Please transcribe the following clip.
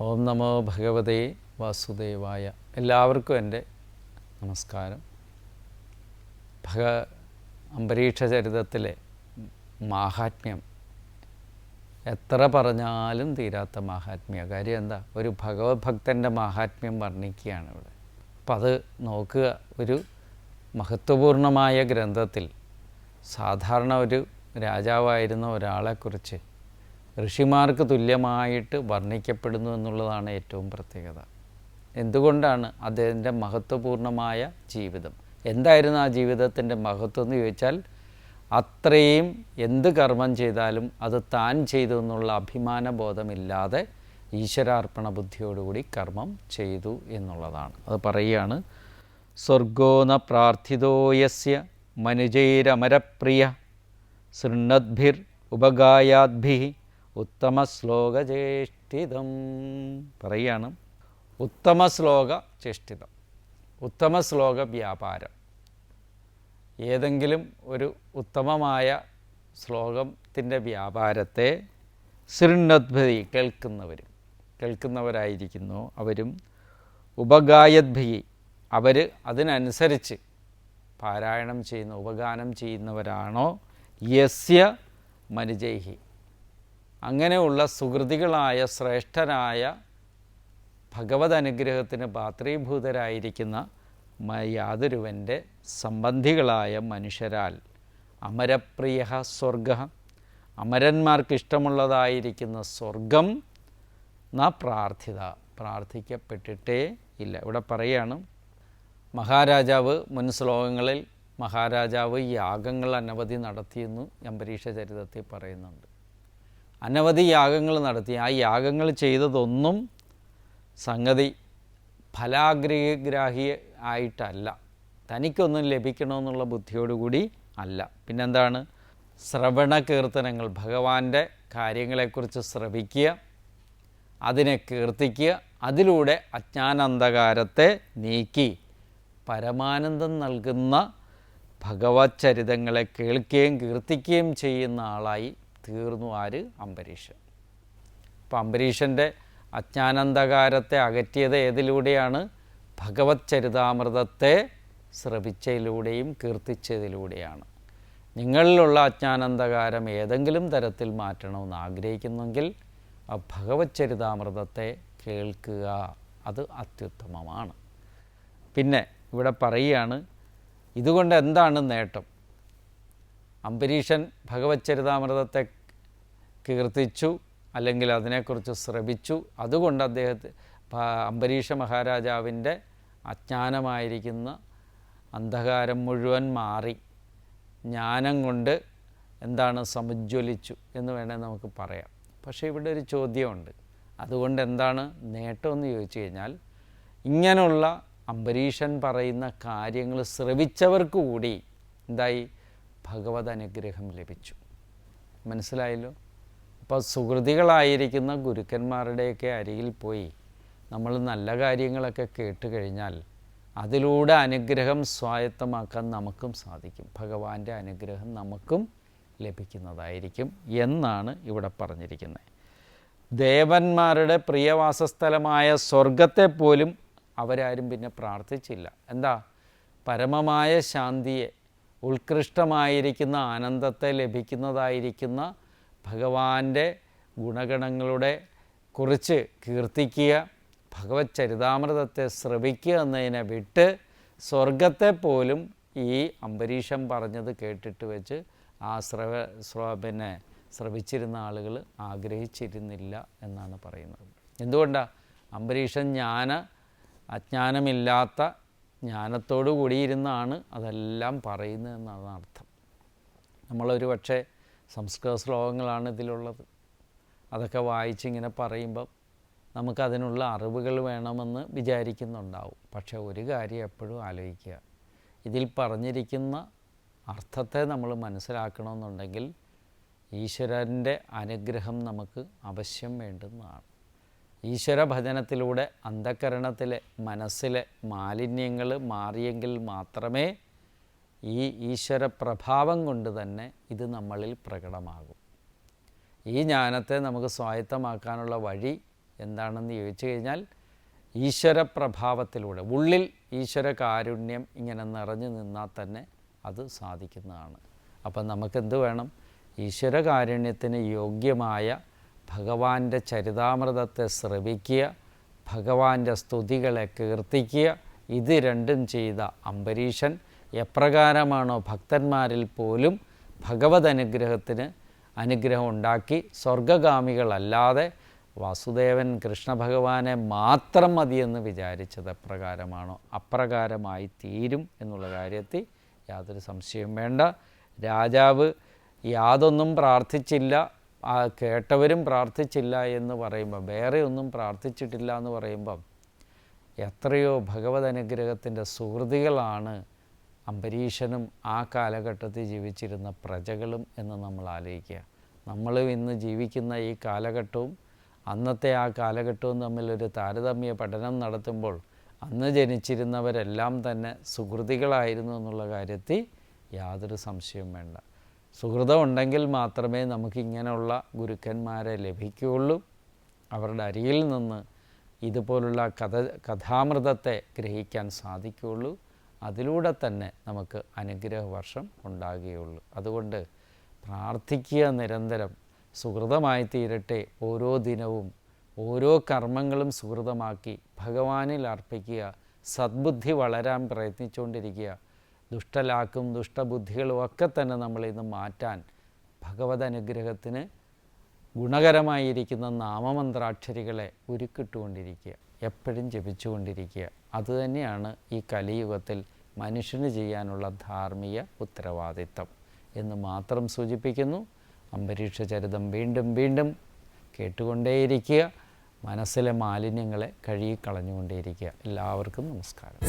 ഓം നമോ ഭഗവതേ വാസുദേവായ എല്ലാവർക്കും എന്റെ നമസ്കാരം. ഭഗ അംബരീക്ഷ ചരിതത്തിലെ മാഹാത്മ്യം എത്ര പറഞ്ഞാലും തീരാത്ത മാഹാത്മ്യ. കാര്യം എന്താ? ഒരു ഭഗവത് ഭക്തന്റെ മാഹാത്മ്യം വർണിക്കുകയാണ് ഇവിടെ. അപ്പം അത് നോക്കുക ഒരു മഹത്വപൂർണമായ ഗ്രന്ഥത്തിൽ സാധാരണ ഒരു രാജാവായിരുന്ന ഒരാളെക്കുറിച്ച് ഋഷിമാർക്ക് തുല്യമായിട്ട് വർണിക്കപ്പെടുന്നു എന്നുള്ളതാണ് ഏറ്റവും പ്രത്യേകത. എന്തുകൊണ്ടാണ് അദ്ദേഹത്തിന്റെ മഹത്വപൂർണമായ ജീവിതം? എന്തായിരുന്നു ആ ജീവിതത്തിന്റെ മഹത്വം എന്ന് ചോദിച്ചാൽ അത്രയും എന്ത് കർമ്മം ചെയ്താലും അത് താൻ ചെയ്തു എന്നുള്ള അഭിമാന ബോധമില്ലാതെ ഈശ്വരാർപ്പണ ബുദ്ധിയോടുകൂടി കർമ്മം ചെയ്തു എന്നുള്ളതാണ്. അത് പറയുകയാണ് സ്വർഗോന പ്രാർത്ഥിതോയസ്യ മനുജൈരമരപ്രിയ ശൃണ്ണദ്ഭിർ ഉപഗായാദ്ഭി ഉത്തമ ശ്ലോക ചേഷ്ടിതം പറയുകയാണ് ഉത്തമ ശ്ലോക ചേഷ്ടിതം. ഉത്തമ ശ്ലോക വ്യാപാരം. ഏതെങ്കിലും ഒരു ഉത്തമമായ ശ്ലോകത്തിന്റെ വ്യാപാരത്തെ ശൃണ്ണദ്ഭി കേൾക്കുന്നവരും കേൾക്കുന്നവരായിരിക്കുന്നു അവരും. ഉപഗായദ്ഭി അവർ അതിനനുസരിച്ച് പാരായണം ചെയ്യുന്ന ഉപഗാനം ചെയ്യുന്നവരാണോ? യസ്യ മനുജൈഹി. അങ്ങനെയുള്ള സുഹൃതികളായ ശ്രേഷ്ഠരായ ഭഗവത് അനുഗ്രഹത്തിന് പാത്രീഭൂതരായിരിക്കുന്ന യാതൊരുവന്റെ സംബന്ധികളായ മനുഷ്യരാൽ അമരപ്രിയ സ്വർഗ അമരന്മാർക്കിഷ്ടമുള്ളതായിരിക്കുന്ന സ്വർഗം ന പ്രാർത്ഥിത പ്രാർത്ഥിക്കപ്പെട്ടിട്ടേ ഇല്ല. ഇവിടെ പറയുകയാണ് മഹാരാജാവ് മുൻ ശ്ലോകങ്ങളിൽ മഹാരാജാവ് യാഗങ്ങൾ അനവധി നടത്തിയെന്ന് അംബരീഷ ചരിതത്തിൽ പറയുന്നുണ്ട്. അനവധി യാഗങ്ങൾ നടത്തി. ആ യാഗങ്ങൾ ചെയ്തതൊന്നും സംഗതി ഫലാഗ്രഹഗ്രാഹി ആയിട്ടല്ല. തനിക്കൊന്നും ലഭിക്കണമെന്നുള്ള ബുദ്ധിയോടുകൂടി അല്ല. പിന്നെന്താണ്? ശ്രവണ കീർത്തനങ്ങൾ. ഭഗവാന്റെ കാര്യങ്ങളെക്കുറിച്ച് ശ്രവിക്കുക അതിനെ കീർത്തിക്കുക അതിലൂടെ അജ്ഞാനന്ധകാരത്തെ നീക്കി പരമാനന്ദം നൽകുന്ന ഭഗവത് ചരിതങ്ങളെ കേൾക്കുകയും കീർത്തിക്കുകയും ചെയ്യുന്ന ആളായി തീർന്നു ആര്? അംബരീഷൻ അപ്പം അംബരീഷന്റെ അജ്ഞാനന്ധകാരത്തെ അകറ്റിയത് ഏതിലൂടെയാണ്? ഭഗവത് ചരിതാമൃതത്തെ ശ്രവിച്ചതിലൂടെയും കീർത്തിച്ചതിലൂടെയാണ്. നിങ്ങളിലുള്ള അജ്ഞാനന്ധകാരം ഏതെങ്കിലും തരത്തിൽ മാറ്റണമെന്ന് ആഗ്രഹിക്കുന്നെങ്കിൽ ആ ഭഗവത് ചരിതാമൃതത്തെ കേൾക്കുക. അത് അത്യുത്തമമാണ്. പിന്നെ ഇവിടെ പറയുകയാണ് ഇതുകൊണ്ട് എന്താണ് നേട്ടം? അംബരീഷൻ ഭഗവത് ചരിതാമൃതത്തെ കീർത്തിച്ചു അല്ലെങ്കിൽ അതിനെക്കുറിച്ച് ശ്രമിച്ചു. അതുകൊണ്ട് അദ്ദേഹത്തെ അംബരീഷ മഹാരാജാവിന്റെ അജ്ഞാനമായിരിക്കുന്ന അന്ധകാരം മുഴുവൻ മാറി. ജ്ഞാനം കൊണ്ട് എന്താണ് സമുജ്വലിച്ചു എന്ന് വേണേൽ നമുക്ക് പറയാം. പക്ഷേ ഇവിടെ ഒരു ചോദ്യമുണ്ട്. അതുകൊണ്ട് എന്താണ് നേട്ടമെന്ന് ചോദിച്ചു കഴിഞ്ഞാൽ ഇങ്ങനെയുള്ള അംബരീഷൻ പറയുന്ന കാര്യങ്ങൾ ശ്രവിച്ചവർക്ക് കൂടി എന്തായി? ഭഗവത് അനുഗ്രഹം ലഭിച്ചു. മനസ്സിലായല്ലോ? അപ്പോൾ സുഹൃതികളായിരിക്കുന്ന ഗുരുക്കന്മാരുടെയൊക്കെ അരികിൽ പോയി നമ്മൾ നല്ല കാര്യങ്ങളൊക്കെ കേട്ട് കഴിഞ്ഞാൽ അതിലൂടെ അനുഗ്രഹം സ്വായത്തമാക്കാൻ നമുക്കും സാധിക്കും. ഭഗവാന്റെ അനുഗ്രഹം നമുക്കും ലഭിക്കുന്നതായിരിക്കും എന്നാണ് ഇവിടെ പറഞ്ഞിരിക്കുന്നത്. ദേവന്മാരുടെ പ്രിയവാസസ്ഥലമായ സ്വർഗത്തെ പോലും അവരാരും പിന്നെ പ്രാർത്ഥിച്ചില്ല. എന്താ? പരമമായ ശാന്തിയെ ഉത്കൃഷ്ടമായിരിക്കുന്ന ആനന്ദത്തെ ലഭിക്കുന്നതായിരിക്കുന്ന ഭഗവാന്റെ ഗുണഗണങ്ങളുടെ കുറിച്ച് കീർത്തിക്കുക ഭഗവത് ചരിതാമൃതത്തെ ശ്രവിക്കുക എന്നതിനെ വിട്ട് സ്വർഗത്തെ പോലും ഈ അംബരീഷം പറഞ്ഞത് കേട്ടിട്ട് വെച്ച് ആ ശ്രവ സ്ര പിന്നെ ശ്രവിച്ചിരുന്ന ആളുകൾ ആഗ്രഹിച്ചിരുന്നില്ല എന്നാണ് പറയുന്നത്. എന്തുകൊണ്ടാണ് അംബരീഷൻ ജ്ഞാന അജ്ഞാനമില്ലാത്ത ജ്ഞാനത്തോടു കൂടിയിരുന്നാണ് അതെല്ലാം പറയുന്നത് എന്നാണ് അർത്ഥം. നമ്മളൊരു പക്ഷേ സംസ്കൃത ശ്ലോകങ്ങളാണ് ഇതിലുള്ളത്. അതൊക്കെ വായിച്ചിങ്ങനെ പറയുമ്പം നമുക്കതിനുള്ള അറിവുകൾ വേണമെന്ന് വിചാരിക്കുന്നുണ്ടാവും. പക്ഷേ ഒരു കാര്യം എപ്പോഴും ആലോചിക്കുക. ഇതിൽ പറഞ്ഞിരിക്കുന്ന അർത്ഥത്തെ നമ്മൾ മനസ്സിലാക്കണമെന്നുണ്ടെങ്കിൽ ഈശ്വരന്റെ അനുഗ്രഹം നമുക്ക് അവശ്യം വേണ്ടുന്നതാണ്. ഈശ്വര ഭജനത്തിലൂടെ അന്ധകരണത്തിലെ മനസ്സിലെ മാലിന്യങ്ങൾ മാറിയെങ്കിൽ മാത്രമേ ഈ ഈശ്വര പ്രഭാവം കൊണ്ട് തന്നെ ഇത് നമ്മളിൽ പ്രകടമാകും. ഈ ജ്ഞാനത്തെ നമുക്ക് സ്വായത്തമാക്കാനുള്ള വഴി എന്താണെന്ന് ചോദിച്ചു കഴിഞ്ഞാൽ ഈശ്വര പ്രഭാവത്തിലൂടെ ഉള്ളിൽ ഈശ്വര കാരുണ്യം ഇങ്ങനെ നിറഞ്ഞു നിന്നാൽ തന്നെ അത് സാധിക്കുന്നതാണ്. അപ്പം നമുക്കെന്ത് വേണം? ഈശ്വര കാരുണ്യത്തിന് യോഗ്യമായ ഭഗവാന്റെ ചരിതാമൃതത്തെ ശ്രവിക്കുക ഭഗവാന്റെ സ്തുതികളെ കീർത്തിക്കുക. ഇത് രണ്ടും ചെയ്ത അംബരീഷൻ എപ്രകാരമാണോ ഭക്തന്മാരിൽ പോലും ഭഗവത് അനുഗ്രഹത്തിന് അനുഗ്രഹം ഉണ്ടാക്കി സ്വർഗഗാമികളല്ലാതെ വാസുദേവൻ കൃഷ്ണഭഗവാനെ മാത്രം മതിയെന്ന് വിചാരിച്ചത് എപ്രകാരമാണോ? അപ്രകാരമായി തീരും എന്നുള്ള കാര്യത്തിൽ യാതൊരു സംശയവും വേണ്ട. രാജാവ് യാതൊന്നും പ്രാർത്ഥിച്ചില്ല കേട്ടവരും പ്രാർത്ഥിച്ചില്ല എന്ന് പറയുമ്പോൾ വേറെ ഒന്നും പ്രാർത്ഥിച്ചിട്ടില്ല എന്ന് പറയുമ്പം എത്രയോ ഭഗവത് അനുഗ്രഹത്തിന്റെ സുഹൃതികളാണ് അംബരീഷനും ആ കാലഘട്ടത്തിൽ ജീവിച്ചിരുന്ന പ്രജകളും എന്ന് നമ്മൾ ആലോചിക്കുക. നമ്മൾ ഇന്ന് ജീവിക്കുന്ന ഈ കാലഘട്ടവും അന്നത്തെ ആ കാലഘട്ടവും തമ്മിലൊരു താരതമ്യ പഠനം നടത്തുമ്പോൾ അന്ന് ജനിച്ചിരുന്നവരെല്ലാം തന്നെ സുഹൃതികളായിരുന്നു എന്നുള്ള കാര്യത്തിൽ യാതൊരു സംശയവും വേണ്ട. സുഹൃതം ഉണ്ടെങ്കിൽ മാത്രമേ നമുക്കിങ്ങനെയുള്ള ഗുരുക്കന്മാരെ ലഭിക്കുകയുള്ളൂ. അവരുടെ അരിയിൽ നിന്ന് ഇതുപോലുള്ള കഥ കഥാമൃതത്തെ ഗ്രഹിക്കാൻ സാധിക്കുകയുള്ളൂ. അതിലൂടെ തന്നെ നമുക്ക് അനുഗ്രഹ വർഷം ഉണ്ടാകുകയുള്ളൂ. അതുകൊണ്ട് പ്രാർത്ഥിക്കുക നിരന്തരം. സുഹൃതമായി തീരട്ടെ. ഓരോ ദിനവും ഓരോ കർമ്മങ്ങളും സുഹൃതമാക്കി ഭഗവാനിൽ അർപ്പിക്കുക. സദ്ബുദ്ധി വളരാൻ പ്രയത്നിച്ചുകൊണ്ടിരിക്കുക. ദുഷ്ടലാക്കും ദുഷ്ടബുദ്ധികളും ഒക്കെ തന്നെ നമ്മളിന്ന് മാറ്റാൻ ഭഗവത് അനുഗ്രഹത്തിന് ഗുണകരമായിരിക്കുന്ന നാമമന്ത്രാക്ഷരികളെ ഉരുക്കിട്ടുകൊണ്ടിരിക്കുക എപ്പോഴും ജപിച്ചുകൊണ്ടിരിക്കുക. അതുതന്നെയാണ് ഈ കലിയുഗത്തിൽ മനുഷ്യന് ചെയ്യാനുള്ള ധാർമ്മിക ഉത്തരവാദിത്തം. എന്ന് മാത്രം സൂചിപ്പിക്കുന്നു. അന്തരീക്ഷ ചരിതം വീണ്ടും വീണ്ടും കേട്ടുകൊണ്ടേയിരിക്കുക. മനസ്സിലെ മാലിന്യങ്ങളെ കഴുകിക്കളഞ്ഞുകൊണ്ടേയിരിക്കുക. എല്ലാവർക്കും നമസ്കാരം.